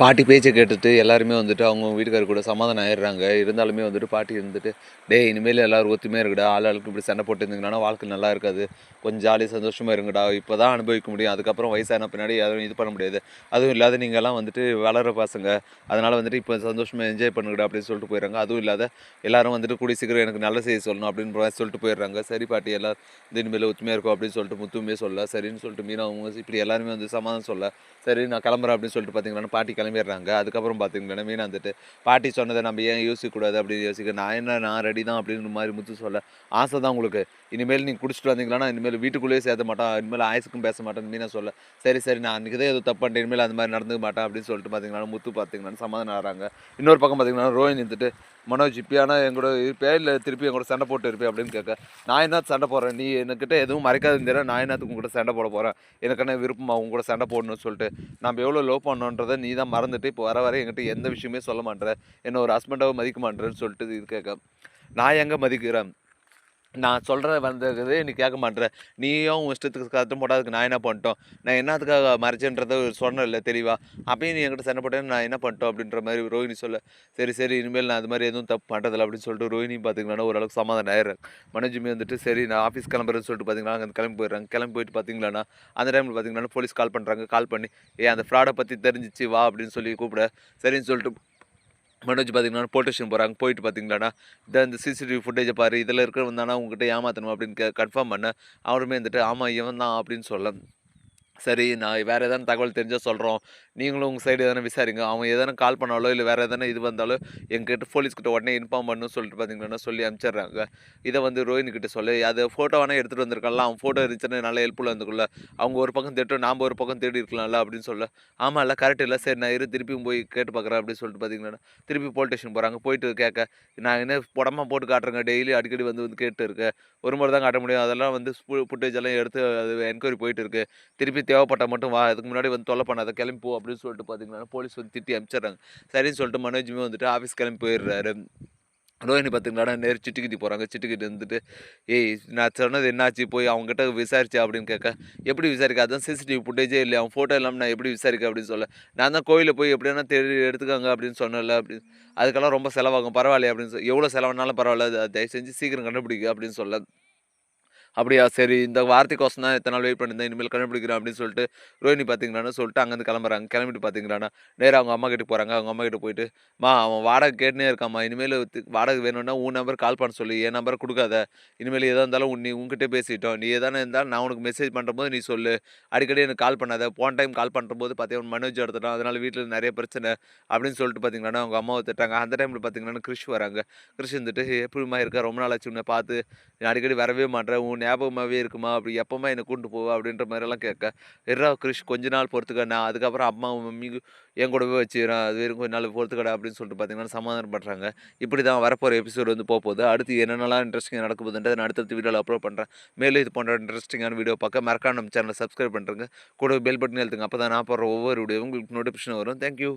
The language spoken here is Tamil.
பாட்டி பேச்சை கேட்டுட்டு எல்லாருமே வந்துட்டு அவங்க வீட்டுக்காரர் கூட சமாதானம் ஆயிடுறாங்க. இருந்தாலுமே வந்துட்டு பாட்டி இருந்துட்டு டே இனிமேல் எல்லோரும் ஒத்துமையாக இருக்குடா ஆள் ஆளுக்கு இப்படி சண்டை போட்டு இருந்தீங்கன்னா வாழ்க்கை நல்லா இருக்காது. கொஞ்சம் ஜாலியாக சந்தோஷமாக இருங்கடா. இப்போ தான் அனுபவிக்க முடியும். அதுக்கப்புறம் வயசான பின்னாடி யாரும் இது பண்ண முடியாது. அதுவும் இல்லாத நீங்கள்லாம் வந்துட்டு வளர பசங்க. அதனால் வந்துட்டு இப்போ சந்தோஷமாக என்ஜாய் பண்ணுங்கடா அப்படின்னு சொல்லிட்டு போயிடுறாங்க. அதுவும் இல்லாத எல்லாரும் வந்துட்டு கூடி சீக்கிரம் எனக்கு நல்ல செய்தி சொல்லணும் அப்படின்னு சொல்லிட்டு போயிடுறாங்க. சரி பாட்டி எல்லாரும் இனிமேல் ஒத்துமையாக இருக்கும் அப்படின்னு சொல்லிட்டு முத்துமே சொல்ல சரின்னு சொல்லிட்டு மீனா அவங்க இப்படி எல்லாருமே வந்து சமாதானம் சொல்ல சரி நான் கிளம்புறேன் அப்படின்னு சொல்லிட்டு பார்த்தீங்கன்னா பாட்டி கிளம்பிடுறாங்க. அதுக்கப்புறம் பார்த்தீங்கன்னா மீன் வந்துட்டு பாட்டி சொன்னதை நம்ம ஏன் யோசிக்கக்கூடாது? அப்படின்னு யோசிக்க நான் என்ன நான் ரெடி தான் அப்படின்ற மாதிரி முத்து சொல்ல ஆசை தான் உங்களுக்கு. இனிமேல் நீங்கள் குடிச்சிட்டு வந்தீங்கன்னா இனிமேல் வீட்டுக்குள்ளேயே சேர்த்த மாட்டான் இனிமேல் ஆயுசுக்கும் பேச மாட்டேன் மீனை சொல்ல சரி சரி நான் அன்றைக்கி தான் ஏதோ தப்பு இனிமேல் அந்த மாதிரி நடந்துக்க மாட்டேன் அப்படின்னு சொல்லிட்டு பார்த்தீங்கன்னா முத்து பார்த்தீங்கன்னா சமாதானம் ஆகிறாங்க. இன்னொரு பக்கம் பார்த்தீங்கன்னா ரோஹின் இருந்துட்டு மனோஜ் இப்பயானா எங்கூட இருப்பியா இல்லை திருப்பி எங்கூட சண்டை போட்டு இருப்பியா அப்படின்னு கேட்க நான் என்ன சண்டை போடுறேன்? நீ என்கிட்ட எதுவும் மறைக்காதுன்னு தெரியும் நான் என்னத்துக்கு உங்கள்கிட்ட சண்டை போட போகிறேன் எனக்கு என்ன விருப்பமா உங்க கூட சண்டை போடணும்னு சொல்லிட்டு. நம்ம எவ்வளோ லோ பண்ணோன்றதை நீ தான் மறந்துட்டு இப்போ வர வர என்கிட்ட எந்த விஷயமே சொல்ல மாட்டேற. என்ன ஒரு ஹஸ்பண்டாவை மதிக்க மாட்டேறேன்னு சொல்லிட்டு இது கேட்க நான் எங்கே மதிக்கிறேன்? நான் சொல்கிற வந்தது நீ கேட்க மாட்டேற நீயும் உன் இஷ்டத்துக்கு கர்த்தம் போட்டால் அதுக்கு நான் என்ன பண்ணிட்டோம்? நான் என்னத்துக்காக மறைச்சேன்றதை சொன்னேன் இல்லை தெளிவா? அப்பயும் நீ என்கிட்ட சண்டை போட்டேன்னு நான் என்ன பண்ணிட்டோம் அப்படின்ற மாதிரி ரோஹினி சொல்ல. சரி சரி இனிமேல் நான் அது மாதிரி எதுவும் தப்பு பண்ணுறதில்ல அப்படின்னு சொல்லிட்டு ரோஹினி பார்த்தீங்கன்னா ஓரளவுக்கு சமாதானம் ஆயிடுறேன் மனோஜுமி வந்துட்டு சரி நான் ஆஃபீஸ் கிளம்புறேன்னு சொல்லிட்டு பார்த்தீங்கன்னா அங்கே கிளம்பி போயிடுறாங்க. கிளம்பி போயிட்டு பார்த்தீங்களாண்ணா அந்த டைமில் பார்த்தீங்கன்னா போலீஸ் கால் பண்ணுறாங்க கால் பண்ணி ஏ அந்த ஃப்ராடை பற்றி தெரிஞ்சிச்சு வா அப்படின்னு சொல்லி கூப்பிட. சரின்னு சொல்லிட்டு மனோஜ் பார்த்தீங்கன்னா போலீஸ் ஸ்டேஷன் போகிறாங்க போயிட்டு பார்த்தீங்களாண்ணா இந்த இந்த சிசிடிவி ஃபுட்டேஜை பாரு இதில் இருக்கிறவன் தானே உங்ககிட்ட ஏமாற்றணும் அப்படின்னு கன்ஃபார்ம் பண்ண அவருமே வந்துட்டு ஆமாம் இவன் தான் அப்படின்னு சொல்ல. சரி நான் வேறு ஏதாவது தகவல் தெரிஞ்சால் சொல்கிறோம் நீங்களும் உங்கள் சைடு எதனா விசாரிங்க. அவன் எதனா கால் பண்ணாலோ இல்லை வேறு எதனா இது வந்தாலோ எங்ககிட்ட போலீஸ்கிட்ட உடனே இன்ஃபார்ம் பண்ணணும்னு சொல்லிட்டு பார்த்தீங்கன்னா சொல்லி அனுப்பிச்சிடுறாங்க இதை வந்து ரோஹினி கிட்ட சொல்லி. அது ஃபோட்டோ வேணால் எடுத்துகிட்டு வந்திருக்கலாம். அவன் ஃபோட்டோ இருந்துச்சுன்னா நல்லா ஹெல்ப்ஃபுல்லாக இருந்துக்குள்ள அவங்க ஒரு பக்கம் தேட்டும் நாம் ஒரு பக்கம் தேடி இருக்கலாம்ல அப்படின்னு சொல்ல. ஆமாம் இல்லை கரெக்ட் இல்லை. சரி நான் இரு திருப்பியும் போய் கேட்டு பார்க்குறேன் அப்படின்னு சொல்லிட்டு பார்த்தீங்கன்னா திருப்பி போலீஸ் ஸ்டேஷன் போகிறாங்க போயிட்டு கேட்க நான் என்ன படமாக போட்டு காட்டுறேங்க? டெய்லி அடிக்கடி வந்து வந்து கேட்டு இருக்கேன் ஒரு முறை தான் காட்ட முடியும். அதெல்லாம் வந்து ஃபுட்டேஜ் எல்லாம் எடுத்து அது என்கொயரி போயிட்டு இருக்கு. திருப்பி தேவைப்பட்டால் மட்டும் வா. அதுக்கு முன்னாடி வந்து தொல்லை பண்ணாத. கிளம்பி போ அப்படின்னு சொல்லிட்டு பார்த்தீங்கன்னா போலீஸ் வந்து திட்டி அனுப்பிச்சிடுறாங்க சரின்னு சொல்லிட்டு மனோஜுமே வந்துட்டு ஆஃபீஸ் கிளம்பி போயிடுறாரு. ரோஹினி பார்த்தீங்களா நேர் சிட்டுக்கிட்டி போகிறாங்க சிட்டுக்கிட்டி வந்துட்டு ஏய் நான் சொன்னது என்னாச்சு? போய் அவங்ககிட்ட விசாரிச்சா அப்படின்னு கேட்க எப்படி விசாரிக்க? அதான் சிசிடிவி ஃபுட்டேஜே இல்லை அவன் ஃபோட்டோ இல்லாமல் நான் எப்படி விசாரிக்க? அப்படின்னு சொல்ல நான் தான் கோயிலில் போய் எப்படின்னா தேடி எடுத்துக்காங்க அப்படின்னு சொன்னல அப்படின்னு. அதுக்கெல்லாம் ரொம்ப செலவாகும். பரவாயில்ல அப்படின்னு சொல்லி எவ்வளோ செலவானாலும் பரவாயில்ல. தயவு செஞ்சு சீக்கிரம் கண்டுபிடிக்க அப்படின்னு சொல்ல அப்படியா சரி இந்த வார்த்தைக்கோசம் தான் எத்தனை நாள் வெயிட் பண்ணியிருந்தேன் இனிமேல் கண்டுபிடிக்கிறேன் அப்படின்னு சொல்லிட்டு ரோஹினி பார்த்தீங்களான்னு சொல்லிட்டு அங்கேருந்து கிளம்புறாங்க. கிளம்பிட்டு பார்த்தீங்களாண்ணா நேராக அவங்க அம்மா கிட்ட போகிறாங்க அவங்க அம்மா கிட்ட போயிட்டு மா அவன் வாடகை கேட்டுனே இருக்காம்மா இனிமேல் வாடகை வேணும்னா உன் நம்பர் கால் பண்ண சொல்லி என் நம்பர் கொடுக்காத. இனிமேல் எதாக இருந்தாலும் உன் நீ உங்ககிட்ட பேசிட்டோம். நீ எதானே இருந்தாலும் நான் உனக்கு மெசேஜ் பண்ணும்போது நீ சொல்லு. அடிக்கடி எனக்கு கால் பண்ணாத. போன டைம் கால் பண்ணும்போது பார்த்தீங்கன்னா மனோஜ் எடுத்துட்டோம் அதனால் வீட்டில் நிறைய பிரச்சனை அப்படின்னு சொல்லிட்டு பார்த்தீங்கன்னா அவங்க அம்மாவை திட்டாங்க. அந்த டைமில் பார்த்தீங்கன்னா கிறிஷ் வராங்க. கிறிஷ் வந்துட்டு எப்படிமா இருக்க? ரொம்ப நாள் ஆச்சு உன்னை பார்த்து. அடிக்கடி வரவே மாட்டேன். உன் ஞாபகமாகவே இருக்குமா? அப்படி எப்போமா என்னை கூட்டு போவா அப்படின்ற மாதிரிலாம் கேட்க. எர்ரா கிருஷ் கொஞ்ச நாள் பொறுத்துக்க நான் அதுக்கப்புறம் அம்மா மம்மியும் என் கூடவே வச்சுக்கிறேன். அது வரைக்கும் கொஞ்ச நாள் பொறுத்துக்கடா அப்படின்னு சொல்லிட்டு பார்த்தீங்கன்னா சமாதானம் பண்ணுறாங்க இப்படி தான் வரப்போகிற எபிசோடு வந்து போகுது. அடுத்து என்னென்னலாம் இன்ட்ரெஸ்டிங்காக நடக்க போகுதுன்றது நான் அடுத்தடுத்த வீடியோவில் அப்லோட் பண்ணுறேன் மேலும் இது போன்ற இன்ட்ரெஸ்டிங்கான வீடியோ பார்க்க மறக்காம நம்ம சேனலை சப்ஸ்கிரைப் பண்ணுறேங்க கூட பெல் பட்டன் எழுத்துங்க அப்போ தான் நான் போடுற ஒவ்வொரு வீடியோ உங்களுக்கு நோட்டிஃபிகேஷன் வரும். தேங்க்யூ